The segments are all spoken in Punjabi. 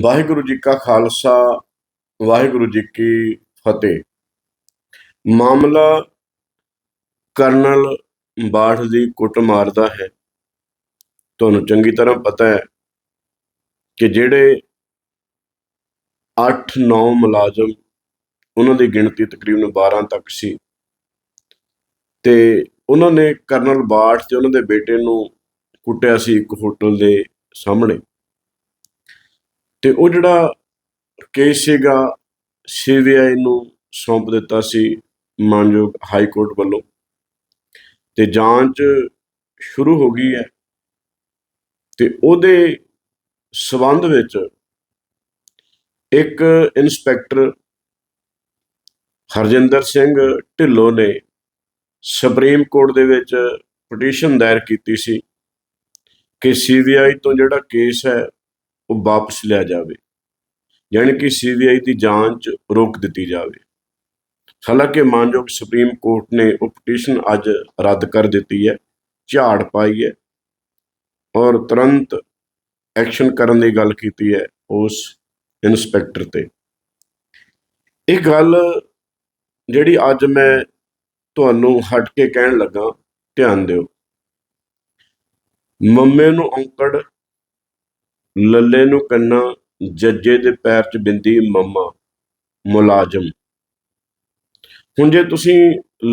ਵਾਹਿਗੁਰੂ ਜੀ ਕਾ ਖਾਲਸਾ, ਵਾਹਿਗੁਰੂ ਜੀ ਕੀ ਫਤਿਹ। ਮਾਮਲਾ ਕਰਨਲ ਬਾਠ ਦੀ ਕੁੱਟਮਾਰ ਦਾ ਹੈ। ਤੁਹਾਨੂੰ ਚੰਗੀ ਤਰ੍ਹਾਂ ਪਤਾ ਹੈ ਕਿ ਜਿਹੜੇ 8-9 ਮੁਲਾਜ਼ਮ ਉਹਨਾਂ ਦੀ ਗਿਣਤੀ ਤਕਰੀਬਨ 12 ਤੱਕ ਸੀ। ਤੇ ਉਹਨਾਂ ਨੇ ਕਰਨਲ ਬਾਠ ਤੇ ਉਹਨਾਂ ਦੇ ਬੇਟੇ ਨੂੰ ਕੁੱਟਿਆ ਸੀ ਇੱਕ ਹੋਟਲ ਦੇ ਸਾਹਮਣੇ। ਤੇ ਉਹ ਜਿਹੜਾ ਕੇਸ ਸੀਗਾ, ਸੀਬੀਆਈ ਨੂੰ ਸੌਂਪ ਦਿੱਤਾ ਸੀ ਮਾਨਯੋਗ ਹਾਈ ਕੋਰਟ ਵੱਲੋਂ। ਤੇ ਜਾਂਚ ਸ਼ੁਰੂ ਹੋ ਗਈ ਹੈ। ਤੇ ਉਹਦੇ ਸਬੰਧ ਵਿੱਚ ਇੱਕ ਇਨਸਪੈਕਟਰ ਹਰਜਿੰਦਰ ਸਿੰਘ ਢਿੱਲੋਂ ਨੇ ਸੁਪਰੀਮ ਕੋਰਟ ਦੇ ਵਿੱਚ ਪਟੀਸ਼ਨ ਦਾਇਰ ਕੀਤੀ ਸੀ ਕਿ ਸੀਬੀਆਈ ਤੋਂ ਜਿਹੜਾ ਕੇਸ ਹੈ ਉਹ ਵਾਪਸ ਲਿਆ ਜਾਵੇ। ਯਾਨੀ ਕਿ ਸੀਬੀਆਈ ਦੀ ਜਾਂਚ ਰੋਕ ਦਿੱਤੀ ਜਾਵੇ। ਹਾਲਾਂਕਿ ਮਾਨਯੋਗ ਸੁਪਰੀਮ ਕੋਰਟ ਨੇ ਉਹ ਪਟੀਸ਼ਨ ਅੱਜ ਰੱਦ ਕਰ ਦਿੱਤੀ ਹੈ, ਝਾੜ ਪਾਈ ਹੈ ਔਰ ਤੁਰੰਤ ਐਕਸ਼ਨ ਕਰਨ ਦੀ ਗੱਲ ਕੀਤੀ ਹੈ ਉਸ ਇਨਸਪੈਕਟਰ ਤੇ। ਇਹ ਗੱਲ ਜਿਹੜੀ ਅੱਜ ਮੈਂ ਤੁਹਾਨੂੰ ਹਟ ਕੇ ਕਹਿਣ ਲੱਗਾ, ਧਿਆਨ ਦਿਓ। ਮੰਮੇ ਨੂੰ ਔਂਕੜ ਲੱਲੇ ਨੂੰ ਕੰਨਾ, ਜੱਜੇ ਦੇ ਪੈਰ 'ਚ ਬਿੰਦੀ, ਮੰਮਾ, ਮੁਲਾਜ਼ਮ। ਹੁਣ ਜੇ ਤੁਸੀਂ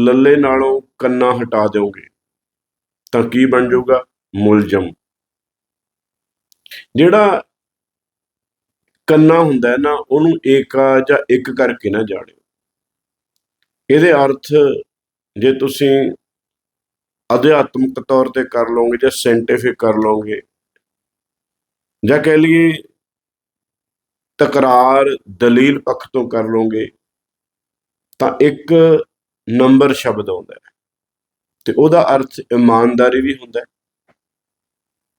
ਲੱਲੇ ਨਾਲੋਂ ਕੰਨਾ ਹਟਾ ਦਿਓਗੇ, ਤਾਂ ਕੀ ਬਣ ਜਾਊਗਾ? ਮੁਲਜ਼ਮ। ਜਿਹੜਾ ਕੰਨਾ ਹੁੰਦਾ ਨਾ, ਉਹਨੂੰ ਏਕਾ ਜਾਂ ਇੱਕ ਕਰਕੇ ਨਾ ਜਾਣਿਓ ਇਹਦੇ ਅਰਥ, ਜੇ ਤੁਸੀਂ ਅਧਿਆਤਮਿਕ ਤੌਰ ਤੇ ਕਰ ਲਓਗੇ ਜਾਂ ਸਾਇੰਟੀਫਿਕ ਕਰ ਲਓਗੇ ਜਾਂ ਕਹਿ ਲਈਏ ਤਕਰਾਰ ਦਲੀਲ ਪੱਖ ਤੋਂ ਕਰ ਲਓਗੇ, ਤਾਂ ਇੱਕ ਨੰਬਰ ਸ਼ਬਦ ਆਉਂਦਾ ਹੈ ਤੇ ਉਹਦਾ ਅਰਥ ਇਮਾਨਦਾਰੀ ਵੀ ਹੁੰਦਾ ਹੈ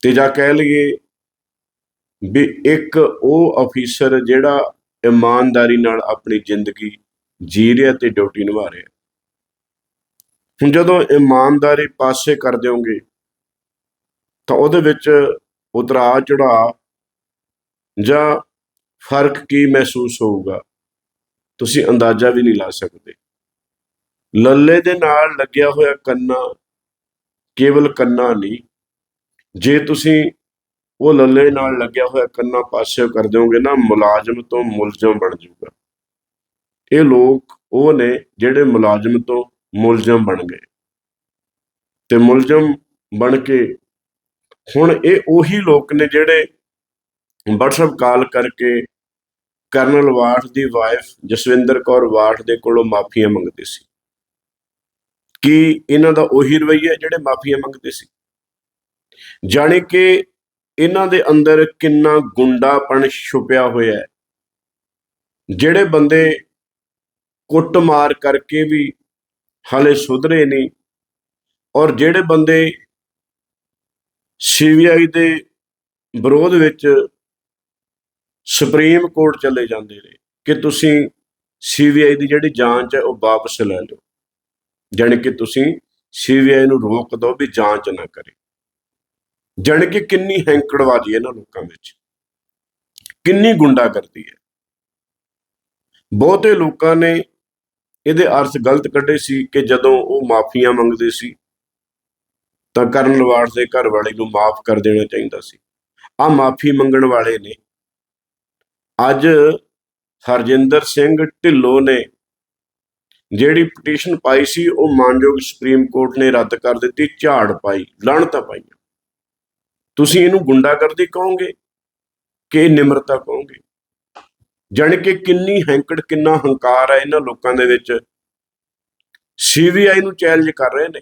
ਤੇ ਜਾਂ ਕਹਿ ਲਈਏ ਵੀ ਇੱਕ ਉਹ ਅਫੀਸਰ ਜਿਹੜਾ ਇਮਾਨਦਾਰੀ ਨਾਲ ਆਪਣੀ ਜ਼ਿੰਦਗੀ ਜੀ ਰਿਹਾ ਤੇ ਡਿਊਟੀ ਨਿਭਾ ਰਿਹਾ ਹੁਣ ਜਦੋਂ ਇਮਾਨਦਾਰੀ ਪਾਸੇ ਕਰ ਦਿਓਗੇ ਤਾਂ ਉਹਦੇ ਵਿੱਚ ਉਤਰਾ ਚੜਾ ਜਾਂ ਫ਼ਰਕ ਕੀ ਮਹਿਸੂਸ ਹੋਊਗਾ? ਤੁਸੀਂ ਅੰਦਾਜ਼ਾ ਵੀ ਨਹੀਂ ਲਾ ਸਕਦੇ। ਲੱਲੇ ਦੇ ਨਾਲ ਲੱਗਿਆ ਹੋਇਆ ਕੰਨਾ ਕੇਵਲ ਕੰਨਾ ਨਹੀਂ। ਜੇ ਤੁਸੀਂ ਉਹ ਲੱਲੇ ਨਾਲ ਲੱਗਿਆ ਹੋਇਆ ਕੰਨਾ ਪਾਸੇ ਕਰ ਦਿਓਗੇ ਨਾ, ਮੁਲਾਜ਼ਮ ਤੋਂ ਮੁਲਜ਼ਮ ਬਣ ਜਾਊਗਾ। ਇਹ ਲੋਕ, ਉਹ ਨੇ ਜਿਹੜੇ ਮੁਲਾਜ਼ਮ ਤੋਂ ਮੁਲਜ਼ਮ ਬਣ ਗਏ। ਤੇ ਮੁਲਜ਼ਮ ਬਣ ਕੇ ਹੁਣ ਇਹ ਉਹੀ ਲੋਕ ਨੇ ਜਿਹੜੇ WhatsApp ਕਾਲ ਕਰਕੇ ਕਰਨਲ ਵਾਠ ਦੀ ਵਾਈਫ ਜਸਵਿੰਦਰ ਕੌਰ ਵਾਠ ਦੇ ਕੋਲੋਂ ਮਾਫੀਆਂ ਮੰਗਦੇ ਸੀ। ਕੀ ਇਹਨਾਂ ਦਾ ਉਹੀ ਰਵਈਆ ਜਿਹੜੇ ਮਾਫੀਆਂ ਮੰਗਦੇ ਸੀ? ਜਾਣੇ ਕਿ ਇਹਨਾਂ ਦੇ ਅੰਦਰ ਕਿੰਨਾ ਗੁੰਡਾਪਣ ਛੁਪਿਆ ਹੋਇਆ ਹੈ। ਜਿਹੜੇ ਬੰਦੇ ਕੁੱਟਮਾਰ ਕਰਕੇ ਵੀ ਹਲੇ ਸੁਧਰੇ ਨਹੀਂ ਔਰ ਜਿਹੜੇ ਬੰਦੇ ਸੀਬੀਆਈ ਦੇ ਵਿਰੋਧ ਵਿੱਚ ਸੁਪਰੀਮ ਕੋਰਟ ਚਲੇ ਜਾਂਦੇ ਨੇ ਕਿ ਤੁਸੀਂ ਸੀਬੀਆਈ ਦੀ ਜਿਹੜੀ ਜਾਂਚ ਹੈ ਉਹ ਵਾਪਸ ਲੈ ਲਓ। ਜਾਣੀ ਕਿ ਤੁਸੀਂ ਸੀਬੀਆਈ ਨੂੰ ਰੋਕ ਦਿਓ ਵੀ ਜਾਂਚ ਨਾ ਕਰੇ। ਜਾਣੀ ਕਿ ਕਿੰਨੀ ਹੈਂਕੜਵਾਜੀ ਇਹਨਾਂ ਲੋਕਾਂ ਵਿੱਚ। ਕਿੰਨੀ ਗੁੰਡਾ ਕਰਦੀ ਹੈ। ਬਹੁਤੇ ਲੋਕਾਂ ਨੇ ਇਹਦੇ ਅਰਥ ਗਲਤ ਕੱਢੇ ਸੀ ਕਿ ਜਦੋਂ ਉਹ ਮਾਫੀਆਂ ਮੰਗਦੇ ਸੀ, ਤਾਂ ਕਰਨ ਲਵਾੜ ਦੇ ਘਰ ਵਾਲੇ ਨੂੰ ਮਾਫ ਕਰ ਦੇਣਾ ਚਾਹੀਦਾ ਸੀ। ਆ ਮਾਫੀ ਮੰਗਣ ਵਾਲੇ ਨੇ ਅੱਜ ਹਰਜਿੰਦਰ ਸਿੰਘ ਢਿੱਲੋਂ ਨੇ ਜਿਹੜੀ ਪਟੀਸ਼ਨ ਪਾਈ ਸੀ, ਉਹ ਮਾਨਯੋਗ ਸੁਪਰੀਮ ਕੋਰਟ ਨੇ ਰੱਦ ਕਰ ਦਿੱਤੀ, ਝਾੜ ਪਾਈ ਲਣਤਾ ਪਾਈ। ਤੁਸੀਂ ਇਹਨੂੰ ਗੁੰਡਾਗਰਦੀ ਕਹੋਗੇ ਕਿ ਨਿਮਰਤਾ ਕਹੋਗੇ? ਜਾਣੀ ਕਿ ਕਿੰਨੀ ਹੈਂਕੜ, ਕਿੰਨਾ ਹੰਕਾਰ ਹੈ ਇਹਨਾਂ ਲੋਕਾਂ ਦੇ ਵਿੱਚ। ਸੀਬੀਆਈ ਨੂੰ ਚੈਲੰਜ ਕਰ ਰਹੇ ਨੇ।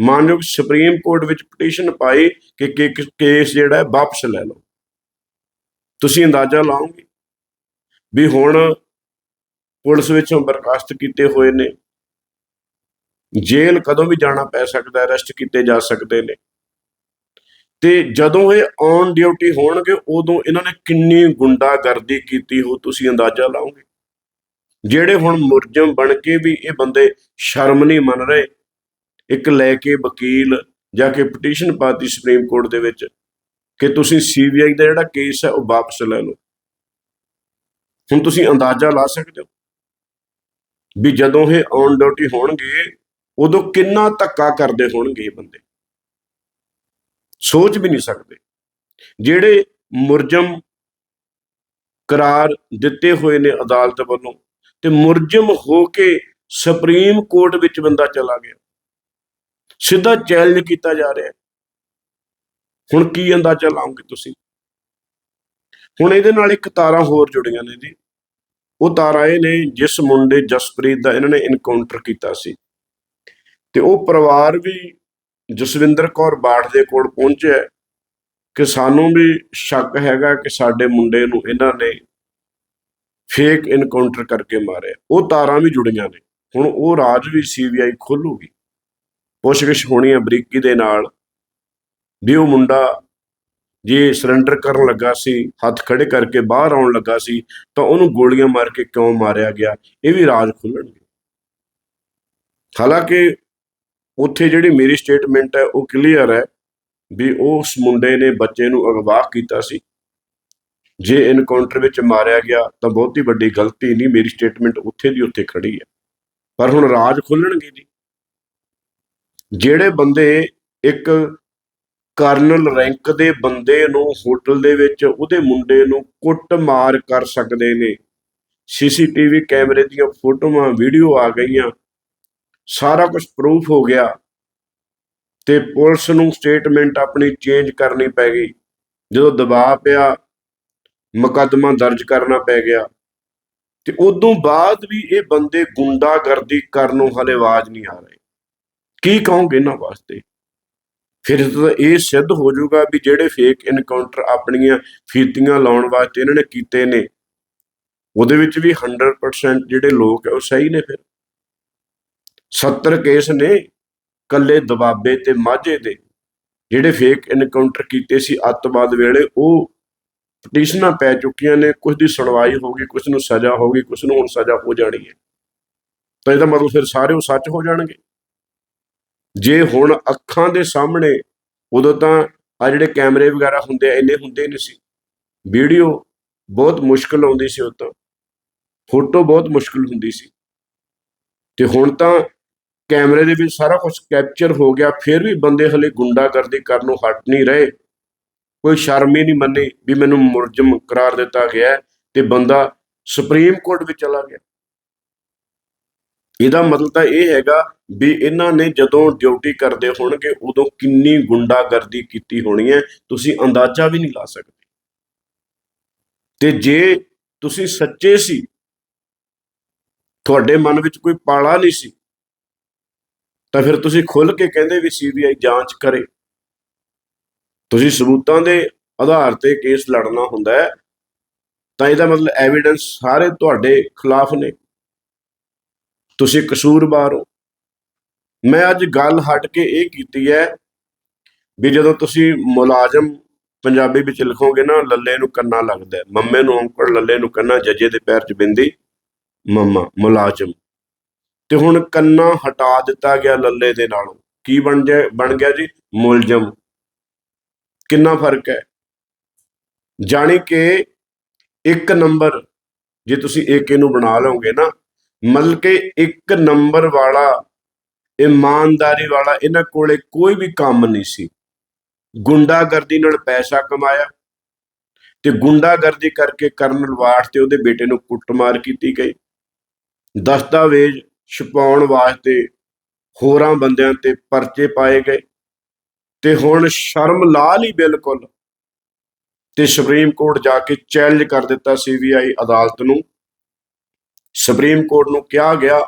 ਮਾਨਯੋਗ ਸੁਪਰੀਮ ਕੋਰਟ ਵਿੱਚ ਪਟੀਸ਼ਨ ਪਾਈ ਕਿ ਕੇਸ ਜਿਹੜਾ ਹੈ ਵਾਪਸ ਲੈ ਲਓ। ਤੁਸੀਂ ਅੰਦਾਜ਼ਾ ਲਾਓਗੇ? ਵੀ ਹੁਣ ਪੁਲਿਸ ਵਿੱਚੋਂ ਬਰਖਾਸਤ ਕੀਤੇ ਹੋਏ ਨੇ। ਜੇਲ੍ਹ ਕਦੋਂ ਵੀ ਜਾਣਾ ਪੈ ਸਕਦਾ ਹੈ ਅਰੈਸਟ ਕੀਤੇ ਜਾ ਸਕਦੇ ਨੇ। ਤੇ ਜਦੋਂ ਇਹ ਔਨ ਡਿਊਟੀ ਹੋਣਗੇ, ਉਦੋਂ ਇਹਨਾਂ ਨੇ ਕਿੰਨੀ ਗੁੰਡਾਗਰਦੀ ਕੀਤੀ ਹੋ ਤੁਸੀਂ ਅੰਦਾਜ਼ਾ ਲਾਓਗੇ? ਜਿਹੜੇ ਹੁਣ ਮੁਰਜਮ ਬਣ ਕੇ ਵੀ ਇਹ ਬੰਦੇ ਸ਼ਰਮ ਨਹੀਂ ਮੰਨ ਰਹੇ, ਇੱਕ ਲੈ ਕੇ ਵਕੀਲ ਜਾ ਕੇ ਪਟੀਸ਼ਨ ਪਾਤੀ ਸੁਪਰੀਮ ਕੋਰਟ ਦੇ ਵਿੱਚ ਕਿ ਤੁਸੀਂ ਸੀਬੀਆਈ ਦਾ ਜਿਹੜਾ ਕੇਸ ਹੈ, ਉਹ ਵਾਪਸ ਲੈ ਲਓ। ਹੁਣ ਤੁਸੀਂ ਅੰਦਾਜ਼ਾ ਲਾ ਸਕਦੇ ਹੋ ਵੀ ਜਦੋਂ ਇਹ ਔਨ ਡਿਊਟੀ ਹੋਣਗੇ, ਉਦੋਂ ਕਿੰਨਾ ਧੱਕਾ ਕਰਦੇ ਹੋਣਗੇ ਇਹ ਬੰਦੇ? ਸੋਚ ਵੀ ਨਹੀਂ ਸਕਦੇ। ਜਿਹੜੇ ਮੁਰਜਮ ਕਰਾਰ ਦਿੱਤੇ ਹੋਏ ਨੇ ਅਦਾਲਤ ਵੱਲੋਂ ਤੇ ਮੁਰਜਮ ਹੋ ਕੇ ਸੁਪਰੀਮ ਕੋਰਟ ਵਿੱਚ ਬੰਦਾ ਚਲਾ ਗਿਆ। ਸਿੱਧਾ ਚੈਲੰਜ ਕੀਤਾ ਜਾ ਰਿਹਾ। ਹੁਣ ਕੀ ਅੰਦਾਜ਼ਾ ਲਾਉਂਗੇ ਤੁਸੀਂ? ਹੁਣ ਇਹਦੇ ਨਾਲ ਇੱਕ ਤਾਰਾਂ ਹੋਰ ਜੁੜੀਆਂ ਨੇ ਜੀ। ਉਹ ਤਾਰਾਂ ਇਹ ਨੇ ਜਿਸ ਮੁੰਡੇ ਜਸਪ੍ਰੀਤ ਦਾ ਇਹਨਾਂ ਨੇ ਇਨਕਾਊਂਟਰ ਕੀਤਾ ਸੀ। ਤੇ ਉਹ ਪਰਿਵਾਰ ਵੀ ਜਸਵਿੰਦਰ ਕੌਰ ਬਾੜ ਦੇ ਕੋਲ ਪਹੁੰਚਿਆ ਕਿ ਸਾਨੂੰ ਵੀ ਸ਼ੱਕ ਹੈਗਾ ਕਿ ਸਾਡੇ ਮੁੰਡੇ ਨੂੰ ਇਹਨਾਂ ਨੇ ਫੇਕ ਇਨਕਾਊਂਟਰ ਕਰਕੇ ਮਾਰਿਆ। ਉਹ ਤਾਰਾਂ ਵੀ ਜੁੜੀਆਂ ਨੇ। ਹੁਣ ਉਹ ਰਾਜ ਵੀ ਸੀਬੀਆਈ ਖੋਲੂਗੀ। ਪੁੱਛਗਿੱਛ ਹੋਣੀ ਹੈ ਬਰੀਕੀ ਦੇ ਨਾਲ ਵੀ ਉਹ ਮੁੰਡਾ ਜੇ ਸਰੈਂਡਰ ਕਰਨ ਲੱਗਾ ਸੀ, ਹੱਥ ਖੜੇ ਕਰਕੇ ਬਾਹਰ ਆਉਣ ਲੱਗਾ ਸੀ, ਤਾਂ ਉਹਨੂੰ ਗੋਲੀਆਂ ਮਾਰ ਕੇ ਕਿਉਂ ਮਾਰਿਆ ਗਿਆ? ਇਹ ਵੀ ਰਾਜ ਖੁੱਲਣਗੇ ਹਾਲਾਂਕਿ ਉੱਥੇ ਜਿਹੜੀ ਮੇਰੀ ਸਟੇਟਮੈਂਟ ਹੈ, ਉਹ ਕਲੀਅਰ ਹੈ ਵੀ ਉਸ ਮੁੰਡੇ ਨੇ ਬੱਚੇ ਨੂੰ ਅਗਵਾ ਕੀਤਾ ਸੀ। ਜੇ ਇਨਕਾਊਂਟਰ ਵਿੱਚ ਮਾਰਿਆ ਗਿਆ, ਤਾਂ ਬਹੁਤੀ ਵੱਡੀ ਗਲਤੀ ਨਹੀਂ, ਮੇਰੀ ਸਟੇਟਮੈਂਟ ਉੱਥੇ ਦੀ ਉੱਥੇ ਖੜੀ ਹੈ। ਪਰ ਹੁਣ ਰਾਜ ਖੁੱਲਣਗੇ ਜੀ। ਜਿਹੜੇ ਬੰਦੇ ਇੱਕ ਕਰਨਲ ਰੈਂਕ ਦੇ ਬੰਦੇ ਨੂੰ ਹੋਟਲ ਦੇ ਵਿੱਚ ਉਹਦੇ ਮੁੰਡੇ ਨੂੰ ਕੁੱਟਮਾਰ ਕਰ ਸਕਦੇ ਨੇ। ਸੀਸੀਟੀਵੀ ਕੈਮਰੇ ਦੀਆਂ ਫੋਟੋਆਂ, ਵੀਡੀਓ ਆ ਗਈਆਂ। ਸਾਰਾ ਕੁਝ ਪ੍ਰੂਫ ਹੋ ਗਿਆ ਤੇ ਪੁਲਿਸ ਨੂੰ ਸਟੇਟਮੈਂਟ ਆਪਣੀ ਚੇਂਜ ਕਰਨੀ ਪੈ ਗਈ। ਜਦੋਂ ਦਬਾਅ ਪਿਆ, ਮੁਕੱਦਮਾ ਦਰਜ ਕਰਨਾ ਪੈ ਗਿਆ। ਤੇ ਉਦੋਂ ਬਾਅਦ ਵੀ ਇਹ ਬੰਦੇ ਗੁੰਡਾਗਰਦੀ ਕਰਨੋਂ ਹਲੇ ਆਵਾਜ਼ ਨਹੀਂ ਆ ਰਹੇ। ਕੀ ਕਹੋਗੇ ਇਹਨਾਂ ਵਾਸਤੇ? ਫਿਰ ਇਹ ਸਿੱਧ ਹੋ ਜਾਊਗਾ ਵੀ ਜਿਹੜੇ ਫੇਕ ਇਨਕਾਊਂਟਰ ਆਪਣੀਆਂ ਫੀਤੀਆਂ ਲਾਉਣ ਵਾਸਤੇ ਇਹਨਾਂ ਨੇ ਕੀਤੇ ਨੇ, ਉਹਦੇ ਵਿੱਚ ਵੀ 100% ਜਿਹੜੇ ਲੋਕ ਹੈ ਉਹ ਸਹੀ ਨੇ ਫਿਰ। 70 ਕੇਸ ਨੇ ਕੱਲੇ ਦਬਾਬੇ ਤੇ ਮਾਝੇ ਦੇ, ਜਿਹੜੇ ਫੇਕ ਇਨਕਾਊਂਟਰ ਕੀਤੇ ਸੀ ਅੱਤਵਾਦ ਵੇਲੇ, ਉਹ ਪਟੀਸ਼ਨਾਂ ਪੈ ਚੁੱਕੀਆਂ ਨੇ ਕੁਝ ਦੀ ਸੁਣਵਾਈ ਹੋ ਗਈ ਕੁਝ ਨੂੰ ਸਜ਼ਾ ਹੋ ਗਈ ਕੁਝ ਨੂੰ ਹੁਣ ਸਜ਼ਾ ਹੋ ਜਾਣੀ ਹੈ। ਤਾਂ ਇਹਦਾ ਮਤਲਬ ਫਿਰ ਸਾਰੇ ਉਹ ਸੱਚ ਹੋ ਜਾਣਗੇ। ਜੇ ਹੁਣ ਅੱਖਾਂ ਦੇ ਸਾਹਮਣੇ ਉਦੋਂ ਤਾਂ ਆ ਜਿਹੜੇ ਕੈਮਰੇ ਵਗੈਰਾ ਹੁੰਦੇ ਆ, ਇੰਨੇ ਹੁੰਦੇ ਨਹੀਂ ਸੀ। ਵੀਡੀਓ ਬਹੁਤ ਮੁਸ਼ਕਲ ਆਉਂਦੀ ਸੀ ਉਦੋਂ। ਫੋਟੋ ਬਹੁਤ ਮੁਸ਼ਕਲ ਹੁੰਦੀ ਸੀ। ਤੇ ਹੁਣ ਤਾਂ ਕੈਮਰੇ ਦੇ ਵਿੱਚ ਸਾਰਾ ਕੁਝ ਕੈਪਚਰ ਹੋ ਗਿਆ, ਫਿਰ ਵੀ ਬੰਦੇ ਹਲੇ ਗੁੰਡਾਗਰਦੀ ਕਰਨ ਨੂੰ ਹਟ ਨਹੀਂ ਰਹੇ। ਕੋਈ ਸ਼ਰਮ ਹੀ ਨਹੀਂ ਮੰਨੀ ਵੀ ਮੈਨੂੰ ਮੁਲਜ਼ਮ ਕਰਾਰ ਦਿੱਤਾ ਗਿਆ ਤੇ ਬੰਦਾ ਸੁਪਰੀਮ ਕੋਰਟ ਵਿੱਚ ਚਲਾ ਗਿਆ। ਇਹਦਾ ਮਤਲਬ ਤਾਂ ਇਹ ਹੈਗਾ ਵੀ ਇਹਨਾਂ ਨੇ ਜਦੋਂ ਡਿਊਟੀ ਕਰਦੇ ਹੋਣਗੇ, ਉਦੋਂ ਕਿੰਨੀ ਗੁੰਡਾਗਰਦੀ ਕੀਤੀ ਹੋਣੀ ਹੈ, ਤੁਸੀਂ ਅੰਦਾਜ਼ਾ ਵੀ ਨਹੀਂ ਲਾ ਸਕਦੇ। ਤੇ ਜੇ ਤੁਸੀਂ ਸੱਚੇ ਸੀ, ਤੁਹਾਡੇ ਮਨ ਵਿੱਚ ਕੋਈ ਪਾਲਾ ਨਹੀਂ ਸੀ, ਤਾਂ ਫਿਰ ਤੁਸੀਂ ਖੁੱਲ ਕੇ ਕਹਿੰਦੇ ਵੀ ਸੀਬੀਆਈ ਜਾਂਚ ਕਰੇ। ਤੁਸੀਂ ਸਬੂਤਾਂ ਦੇ ਆਧਾਰ ਤੇ ਕੇਸ ਲੜਨਾ ਹੁੰਦਾ ਹੈ, ਤਾਂ ਇਹਦਾ ਮਤਲਬ ਐਵੀਡੈਂਸ ਸਾਰੇ ਤੁਹਾਡੇ ਖਿਲਾਫ ਨੇ। ਤੁਸੀਂ ਕਸੂਰਵਾਰ ਹੋ ਮੈਂ ਅੱਜ ਗੱਲ ਹਟ ਕੇ ਇਹ ਕੀਤੀ ਹੈ ਵੀ ਜਦੋਂ ਤੁਸੀਂ ਮੁਲਾਜ਼ਮ ਪੰਜਾਬੀ ਵਿੱਚ ਲਿਖੋਗੇ ਨਾ, ਲੱਲੇ ਨੂੰ ਕੰਨਾ ਲੱਗਦਾ ਮੰਮੇ ਨੂੰ ਔਂਕੜ, ਲੱਲੇ ਨੂੰ ਕੰਨਾ, ਜੱਜੇ ਦੇ ਪੈਰ 'ਚ ਬਿੰਦੀ, ਮੰਮਾ, ਮੁਲਾਜ਼ਮ। ਤੇ ਹੁਣ ਕੰਨਾ ਹਟਾ ਦਿੱਤਾ ਗਿਆ ਲੱਲੇ ਦੇ ਨਾਲੋਂ। ਕੀ ਬਣ ਜਾ ਬਣ ਗਿਆ ਜੀ? ਮੁਲਜ਼ਮ। ਕਿੰਨਾ ਫ਼ਰਕ ਹੈ? ਜਾਣੀ ਕਿ ਇੱਕ ਨੰਬਰ ਜੇ ਤੁਸੀਂ ਏਕੇ ਨੂੰ ਬਣਾ ਲਓਗੇ ਨਾ ਮਤਲਬ ਕਿ ਇੱਕ ਨੰਬਰ ਵਾਲਾ, ਇਮਾਨਦਾਰੀ ਵਾਲਾ, ਇਹਨਾਂ ਕੋਲੇ ਕੋਈ ਵੀ ਕੰਮ ਨਹੀਂ ਸੀ। ਗੁੰਡਾਗਰਦੀ ਨਾਲ ਪੈਸਾ ਕਮਾਇਆ ਤੇ ਗੁੰਡਾਗਰਦੀ ਕਰਕੇ ਕਰਨਲ ਵਾਟ ਤੇ ਉਹਦੇ ਬੇਟੇ ਨੂੰ ਕੁੱਟਮਾਰ ਕੀਤੀ ਗਈ। ਦਸਤਾਵੇਜ਼ ਛਪਾਉਣ ਵਾਸਤੇ ਹੋਰਾਂ ਬੰਦਿਆਂ ਤੇ ਪਰਚੇ ਪਾਏ ਗਏ ਤੇ ਹੁਣ ਸ਼ਰਮ ਲਾ ਲਈ ਬਿਲਕੁਲ ਤੇ ਸੁਪਰੀਮ ਕੋਰਟ ਜਾ ਕੇ ਚੈਲੰਜ ਕਰ ਦਿੱਤਾ ਸੀਬੀਆਈ ਅਦਾਲਤ ਨੂੰ। ਸੁਪਰੀਮ ਕੋਰਟ ਨੂੰ ਕਿਹਾ ਗਿਆ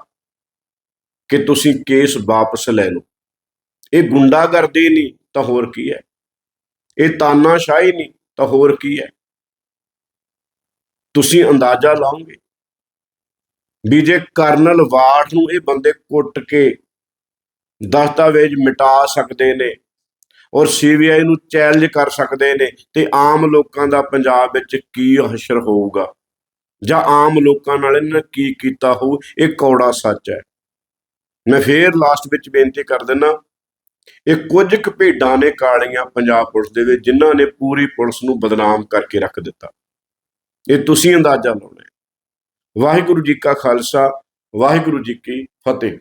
ਕਿ ਤੁਸੀਂ ਕੇਸ ਵਾਪਸ ਲੈ ਲਓ। ਇਹ ਗੁੰਡਾਗਰਦੀ ਨਹੀਂ, ਤਾਂ ਹੋਰ ਕੀ ਹੈ? ਇਹ ਤਾਨਾਸ਼ਾਹੀ ਨਹੀਂ, ਤਾਂ ਹੋਰ ਕੀ ਹੈ? ਤੁਸੀਂ ਅੰਦਾਜ਼ਾ ਲਾਓਗੇ? ਵੀ ਜੇ ਕਰਨਲ ਵਾਰਡ ਨੂੰ ਇਹ ਬੰਦੇ ਕੁੱਟ ਕੇ ਦਸਤਾਵੇਜ਼ ਮਿਟਾ ਸਕਦੇ ਨੇ ਔਰ ਸੀਬੀਆਈ ਨੂੰ ਚੈਲੰਜ ਕਰ ਸਕਦੇ ਨੇ ਤੇ ਆਮ ਲੋਕਾਂ ਦਾ ਪੰਜਾਬ ਵਿੱਚ ਕੀ ਹਸ਼ਰ ਹੋਊਗਾ? ਜਾਂ ਆਮ ਲੋਕਾਂ ਨਾਲ ਇਹਨਾਂ ਨੇ ਕੀ ਕੀਤਾ ਹੋਊ, ਇਹ ਕੌੜਾ ਸੱਚ ਹੈ। ਮੈਂ ਫੇਰ ਲਾਸਟ ਵਿੱਚ ਬੇਨਤੀ ਕਰ ਦਿੰਦਾ ਇਹ ਕੁਝ ਕੁ ਭੇਡਾਂ ਨੇ ਕਾਲੀਆਂ ਪੰਜਾਬ ਪੁਲਿਸ ਦੇ ਵਿੱਚ ਜਿਨ੍ਹਾਂ ਨੇ ਪੂਰੀ ਪੁਲਿਸ ਨੂੰ ਬਦਨਾਮ ਕਰਕੇ ਰੱਖ ਦਿੱਤਾ। ਇਹ ਤੁਸੀਂ ਅੰਦਾਜ਼ਾ ਲਾਉਣਾ ਵਾਹਿਗੁਰੂ ਜੀ ਕਾ ਖਾਲਸਾ, ਵਾਹਿਗੁਰੂ ਜੀ ਕੀ ਫਤਿਹ।